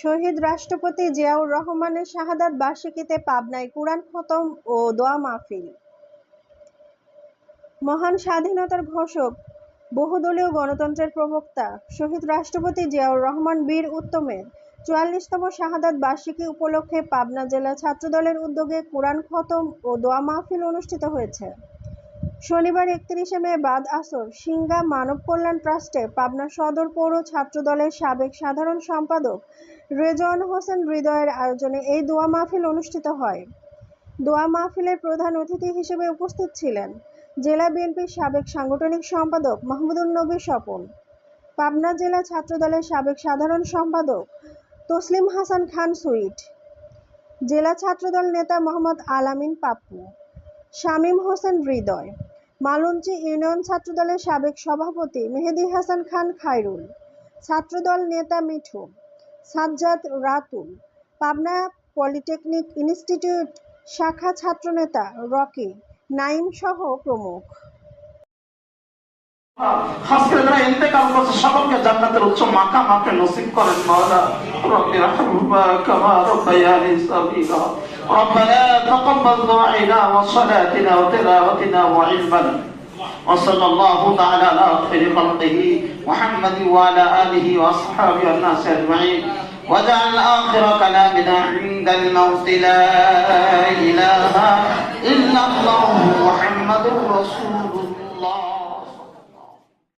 শহীদ রাষ্ট্রপতি জিয়াউর রহমানের শাহাদাত বার্ষিকীতে পাবনায় কুরআন খতম ও দোয়া মাহফিল। মহান স্বাধীনতার ঘোষক, বহুদলীয় গণতন্ত্রের প্রবক্তা, শহীদ রাষ্ট্রপতি জিয়াউর রহমান বীর উত্তমের চুয়াল্লিশতম শাহাদাত বার্ষিকী উপলক্ষে পাবনা জেলা ছাত্রদলের উদ্যোগে কোরআন খতম ও দোয়া মাহফিল অনুষ্ঠিত হয়েছে। শনিবার একত্রিশে মে বাদ আসর সিঙ্গা মানব কল্যাণ ট্রাস্টে পাবনা সদর পৌর ছাত্রদলের সাবেক সাধারণ সম্পাদক রেজওয়ান হোসেন হৃদয়ের আয়োজনে এই দোয়া মাহফিল অনুষ্ঠিত হয়। দোয়া মাহফিলের প্রধান অতিথি হিসেবে উপস্থিত ছিলেন জেলা বিএনপির সাবেক সাংগঠনিক সম্পাদক মাহমুদুল নবী স্বপন, পাবনা জেলা ছাত্রদলের সাবেক সাধারণ সম্পাদক তসলিম হাসান খান সুইট, জেলা ছাত্রদল নেতা মোহাম্মদ আলামিন পাপ্পু, শামীম হোসেন হৃদয়। মালঞ্চি ইউনিয়ন ছাত্রদলের সাবেক সভাপতি মেহেদি হাসান খান খায়রুল, ছাত্রদল নেতা মিঠু, সাজ্জাদ রাতুল, পাবনা পলিটেকনিক ইনস্টিটিউট শাখা ছাত্রনেতা রকি, নাইম সহ প্রমুখ। আজকে যারা ইন্তেকাল করছে সকলকে জান্নাতের উচ্চ মাকাম আপনি নসিব করেন মাওলা রব্বি রাহমহুমা কামা রাব্বায়ানি সাগীরা ربنا تقبل دعائنا وصلاتنا وتلاوتنا وعلمنا وصلى الله تعالى على خير خلقه محمد وعلى اله واصحابه الناس اجمعين واجعل اخر كلامنا عند الموت لا اله الا الله محمد رسول